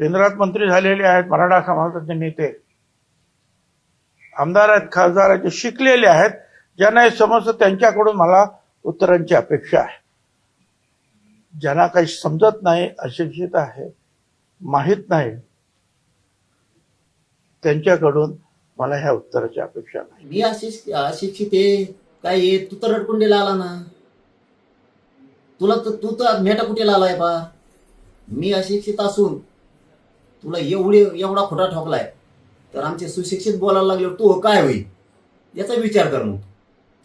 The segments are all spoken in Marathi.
केंद्रात मंत्री झालेले आहेत मराठा समाजाचे नेते. आमदार आहेत खासदार आहेत जे शिकलेले आहेत ज्यांना हे समजतं त्यांच्याकडून मला उत्तरांची अपेक्षा आहे. ज्यांना काही समजत नाही अशिक्षित आहे माहीत नाही त्यांच्याकडून मला ह्या उत्तराची अपेक्षा नाही. मी अशिक्षित अशिक्षित आहे. काय तू तर रडकुंडीला आला ना. तुला तर तू तर मेटा कुठे आलाय बा. मी अशिक्षित असून तुला एवढे एवढा खोटा ठोकलाय. तर आमचे सुशिक्षित बोलायला लागले तू काय होईल याचा विचार कर मग.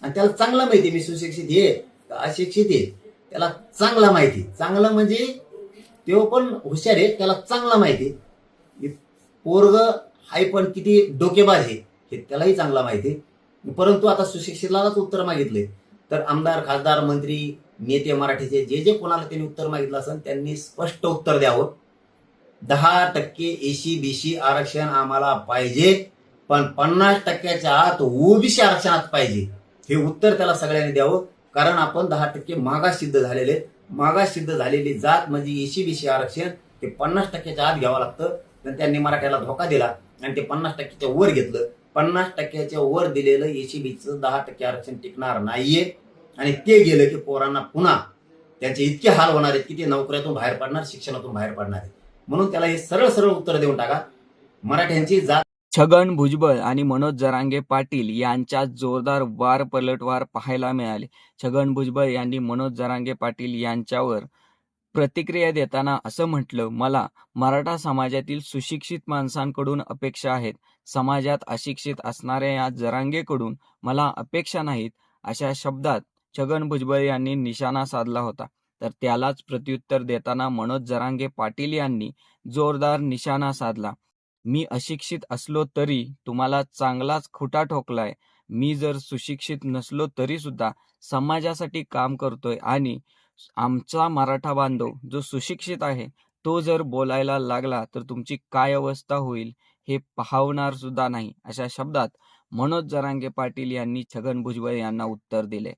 आणि त्याला चांगला माहिती मी सुशिक्षित हे अशिक्षित आहे. त्याला चांगला माहिती चांगलं म्हणजे तो पण हुशार आहे त्याला चांगला माहिती आहे. पोरग हाय पण किती डोकेबाज आहे हे त्यालाही चांगला माहिती आहे. परंतु आता सुशिक्षितलाच उत्तर मागितले. तर आमदार खासदार मंत्री नेते मराठीचे जे जे कोणाला त्यांनी उत्तर मागितलं असेल त्यांनी स्पष्ट उत्तर द्यावं. दहा टक्के एसी बीसी आरक्षण आम्हाला पाहिजे पण पन्नास टक्क्याच्या आत ओबीसी आरक्षणात पाहिजे. हे उत्तर त्याला सगळ्यांनी द्यावं कारण आपण दहा टक्के मागास सिद्ध झालेले मागास सिद्ध झालेली जात म्हणजे एसी बीसी आरक्षण ते पन्नास टक्क्याच्या आत घ्यावं लागतं. तर त्यांनी मराठ्याला धोका दिला आणि ते पन्नास टक्क्याच्या वर घेतलं. पन्नास टक्क्याच्या वर दिलेलं एसी बीचं दहा टक्के आरक्षण टिकणार नाहीये. आणि ते गेलं की पोरांना पुन्हा त्यांचे इतके हाल होणार आहेत की ते नोकऱ्यातून बाहेर पडणार शिक्षणातून बाहेर पडणार आहेत. म्हणून त्याला हे सरळ सरळ उत्तर देऊन टाका. मराठ्यांची जात छगन भुजबळ आणि मनोज जरांगे पाटील यांच्यात जोरदार वार पलटवार पाहायला मिळाले. छगन भुजबळ यांनी मनोज जरांगे पाटील यांच्यावर प्रतिक्रिया देताना असं म्हटलं मला मराठा समाजातील सुशिक्षित माणसांकडून अपेक्षा आहेत. समाजात अशिक्षित असणाऱ्या या जरांगेकडून मला अपेक्षा नाहीत अशा शब्दात छगन भुजबळ यांनी निशाणा साधला होता. तर त्यालाच प्रत्युत्तर देताना मनोज जरांगे पाटील यांनी जोरदार निशाणा साधला. मी अशिक्षित असलो तरी तुम्हाला चांगलाच खुटा ठोकलाय. मी जर सुशिक्षित नसलो तरी सुद्धा समाजासाठी काम करतोय आणि आमचा मराठा बांधव जो सुशिक्षित आहे तो जर बोलायला लागला तर तुमची काय अवस्था होईल हे पाहणार सुद्धा नाही अशा शब्दात मनोज जरांगे पाटील यांनी छगन भुजबळ यांना उत्तर दिले.